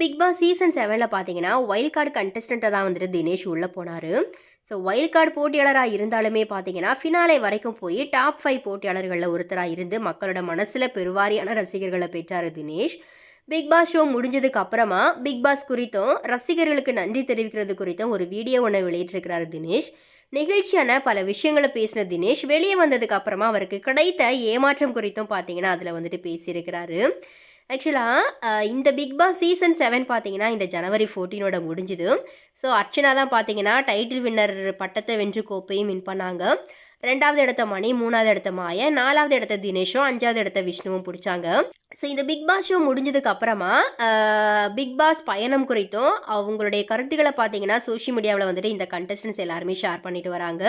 Big Boss season செவனில் பார்த்தீங்கன்னா wild card கண்டஸ்டண்ட்டாக தான் வந்துட்டு தினேஷ் உள்ளே போனார். ஸோ வைல்ட் கார்டு போட்டியாளராக இருந்தாலுமே பார்த்தீங்கன்னா ஃபினாலே வரைக்கும் போய் டாப் ஃபைவ் போட்டியாளர்களில் ஒருத்தராக இருந்து மக்களோட மனசில் பெருவாரியான ரசிகர்களை பெற்றார் தினேஷ். பிக் பாஸ் ஷோ முடிஞ்சதுக்கு அப்புறமா பிக் பாஸ் குறித்தும் ரசிகர்களுக்கு நன்றி தெரிவிக்கிறது குறித்தும் ஒரு வீடியோ ஒன்று வெளியிட்டிருக்கிறாரு தினேஷ். நிகழ்ச்சியான பல விஷயங்களை பேசின தினேஷ் வெளியே வந்ததுக்கு அப்புறமா அவருக்கு கிடைத்த ஏமாற்றம் குறித்தும் பார்த்தீங்கன்னா அதில் வந்துட்டு பேசியிருக்கிறாரு. ஆக்சுவலாக இந்த பிக் பாஸ் சீசன் செவன் பார்த்தீங்கன்னா இந்த ஜனவரி ஃபோர்டீனோட முடிஞ்சுது. ஸோ அர்ச்சனா தான் பார்த்தீங்கன்னா டைட்டில் வின்னர் பட்டத்தை வென்று கோப்பையும் வின் பண்ணாங்க. ரெண்டாவது இடத்த மணி மூணாவது இடத்த மாய நாலாவது இடத்த தினேஷும் அஞ்சாவது இடத்த விஷ்ணுவும் பிடிச்சாங்க. ஸோ இந்த பிக் பாஸ் ஷோ முடிஞ்சதுக்கு அப்புறமா பிக் பாஸ் பயணம் குறித்தும் அவங்களுடைய கருத்துக்களை பார்த்தீங்கன்னா சோஷியல் மீடியாவில் வந்துட்டு இந்த கண்டஸ்டன்ஸ் எல்லாருமே ஷேர் பண்ணிட்டு வராங்க.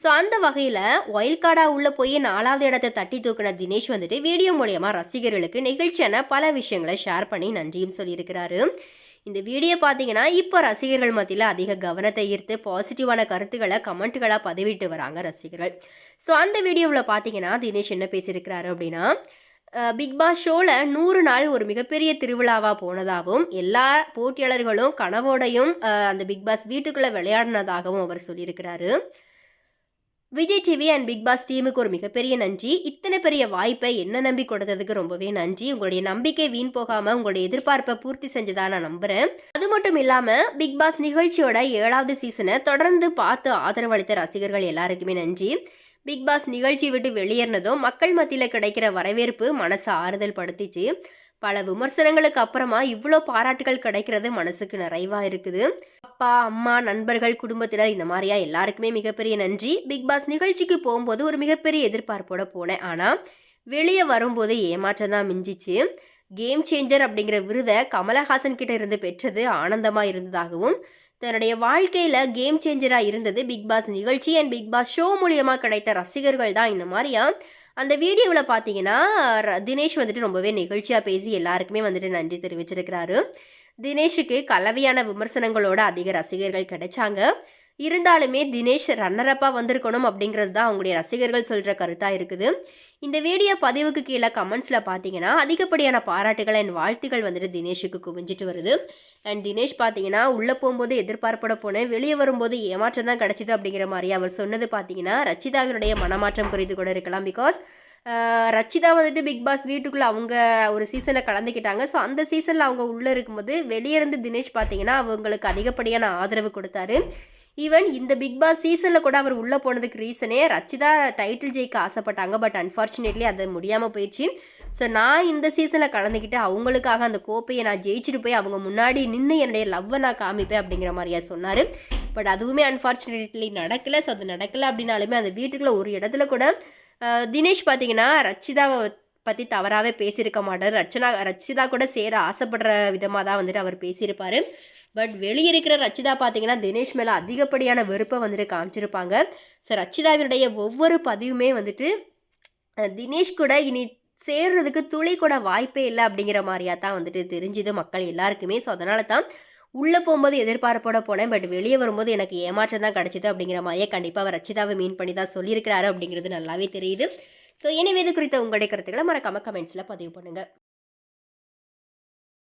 ஸோ அந்த வகையில் ஒயில் கார்டாக உள்ளே போய் நாலாவது இடத்தை தட்டி தூக்கின தினேஷ் வந்துட்டு வீடியோ மூலயமா ரசிகர்களுக்கு நிகழ்ச்சியான பல விஷயங்களை ஷேர் பண்ணி நன்றியும் சொல்லியிருக்கிறாரு. இந்த வீடியோ பார்த்தீங்கன்னா இப்போ ரசிகர்கள் மத்தியில் அதிக கவனத்தை ஈர்த்து பாசிட்டிவான கருத்துக்களை கமெண்ட்டுகளாக பதிவிட்டு வராங்க ரசிகர்கள். ஸோ அந்த வீடியோவில் பார்த்தீங்கன்னா தினேஷ் என்ன பேசியிருக்கிறாரு அப்படின்னா பிக் பாஸ் ஷோவில் நூறு நாள் ஒரு மிகப்பெரிய திருவிழாவாக போனதாகவும் எல்லா போட்டியாளர்களும் கனவோடையும் அந்த பிக் பாஸ் வீட்டுக்குள்ளே விளையாடினதாகவும் அவர் சொல்லியிருக்கிறாரு. Vijay TV and Bigg Boss டீமுக்கு ஒரு மிகப்பெரிய நன்றி. இத்தனை பெரிய வாய்ப்பை என்ன நம்பி கொடுத்ததுக்கு ரொம்பவே நன்றி. உங்களுடைய நம்பிக்கை வீண் போகாமல் உங்களுடைய எதிர்பார்ப்பை பூர்த்தி செஞ்சதா நான் நம்புகிறேன் அது மட்டும் இல்லாமல் பிக் பாஸ் நிகழ்ச்சியோட ஏழாவது சீசனை தொடர்ந்து பார்த்து ஆதரவளித்த ரசிகர்கள் எல்லாருக்குமே நன்றி. பிக் பாஸ் நிகழ்ச்சி விட்டு வெளியேறினதும் மக்கள் மத்தியில் கிடைக்கிற வரவேற்பு மனசை ஆறுதல் படுத்திச்சு. பல விமர்சனங்களுக்கு அப்புறமா இவ்வளோ பாராட்டுகள் கிடைக்கிறது மனசுக்கு நிறைவாக இருக்குது. அப்பா அம்மா நண்பர்கள் குடும்பத்தினர் இந்த மாதிரியா எல்லாருக்குமே மிகப்பெரிய நன்றி. பிக் பாஸ் நிகழ்ச்சிக்கு போகும்போது ஒரு மிகப்பெரிய எதிர்பார்ப்போட போனேன். ஆனால் வெளியே வரும்போது ஏமாற்றம் தான் மிஞ்சிச்சு. கேம் சேஞ்சர் அப்படிங்கிற விருதை கமலஹாசன் கிட்ட இருந்து பெற்றது ஆனந்தமாக இருந்ததாகவும் தன்னுடைய வாழ்க்கையில் கேம் சேஞ்சராக இருந்தது பிக் பாஸ் நிகழ்ச்சி அண்ட் பிக் பாஸ் ஷோ மூலியமாக கிடைத்த ரசிகர்கள் தான் இந்த மாதிரியா அந்த வீடியோவில் பார்த்தீங்கன்னா தினேஷ் வந்துட்டு ரொம்பவே நிகழ்ச்சியாக பேசி எல்லாருக்குமே வந்துட்டு நன்றி தெரிவிச்சிருக்கிறாரு. தினேஷுக்கு கலவையான விமர்சனங்களோட அதிக ரசிகர்கள் கிடைச்சாங்க. இருந்தாலுமே தினேஷ் ரன்னரப்பாக வந்திருக்கணும் அப்படிங்கிறது தான் அவங்களுடைய ரசிகர்கள் சொல்கிற கருத்தாக இருக்குது. இந்த வீடியோ பதிவுக்கு கீழே கமெண்ட்ஸில் பார்த்தீங்கன்னா அதிகப்படியான பாராட்டுகள் அண்ட் வாழ்த்துகள் வந்துட்டு தினேஷுக்கு குவிஞ்சிட்டு வருது. அண்ட் தினேஷ் பார்த்தீங்கன்னா உள்ளே போகும்போது எதிர்பார்ப்பட போனேன் வெளியே வரும்போது ஏமாற்றம் தான் கிடச்சிது அப்படிங்கிற மாதிரி அவர் சொன்னது பார்த்தீங்கன்னா ரச்சிதாவினுடைய மனமாற்றம் குறித்து கூட இருக்கலாம் பிகாஸ் ரச்சிதா வந்துட்டு பிக் பாஸ் வீட்டுக்குள்ளே அவங்க ஒரு சீசனை கலந்துக்கிட்டாங்க. ஸோ அந்த சீசனில் அவங்க உள்ளே இருக்கும்போது வெளியே இருந்து தினேஷ் பார்த்தீங்கன்னா அவங்களுக்கு அதிகப்படியான ஆதரவு கொடுத்தாரு. ஈவன் இந்த பிக் பாஸ் சீசனில் கூட அவர் உள்ளே போனதுக்கு ரீசனே ரச்சிதா டைட்டில் ஜெயிக்க ஆசைப்பட்டாங்க. பட் அன்ஃபார்ச்சுனேட்லி அது முடியாமல் போயிடுச்சு ஸோ நான் இந்த சீசனில் கலந்துக்கிட்டு அவங்களுக்காக அந்த கோப்பையை நான் ஜெயிச்சுட்டு போய் அவங்க முன்னாடி நின்று என்னுடைய லவ்வை நான் காமிப்பேன் அப்படிங்கிற மாதிரியா சொன்னார். பட் அதுவுமே அன்ஃபார்ச்சுனேட்லி நடக்கலை. ஸோ அது நடக்கலை அப்படின்னாலுமே அந்த வீட்டுக்குள்ளே ஒரு இடத்துல கூட தினேஷ் பார்த்தீங்கன்னா ரச்சிதாவை பற்றி தவறாகவே பேசியிருக்க மாட்டார். ரச்சனா ரச்சிதா கூட சேர ஆசைப்படுற விதமாக தான் வந்துட்டு அவர் பேசியிருப்பார். பட் வெளியே இருக்கிற ரச்சிதா பார்த்தீங்கன்னா தினேஷ் மேலே அதிகப்படியான வெறுப்பை வந்துட்டு காமிச்சிருப்பாங்க. ஸோ ரச்சிதாவினுடைய ஒவ்வொரு பதிவுமே வந்துட்டு தினேஷ் கூட இனி சேர்றதுக்கு துளி கூட வாய்ப்பே இல்லை அப்படிங்கிற மாதிரியா தான் வந்துட்டு தெரிஞ்சுது மக்கள் எல்லாருக்குமே. ஸோ அதனால தான் உள்ளே போகும்போது எதிர்பார்ப்போட போனேன். பட் வெளியே வரும்போது எனக்கு ஏமாற்றம் தான் கிடச்சிது அப்படிங்கிற மாதிரியே கண்டிப்பாக அவர் ரச்சிதாவை மீன் பண்ணி தான் சொல்லியிருக்கிறாரு அப்படிங்கிறது நல்லாவே தெரியுது. ஸோ எனவே இது குறித்த உங்களுடைய கருத்துக்களை மறக்காமல் கமெண்ட்ஸில் பதிவு பண்ணுங்கள்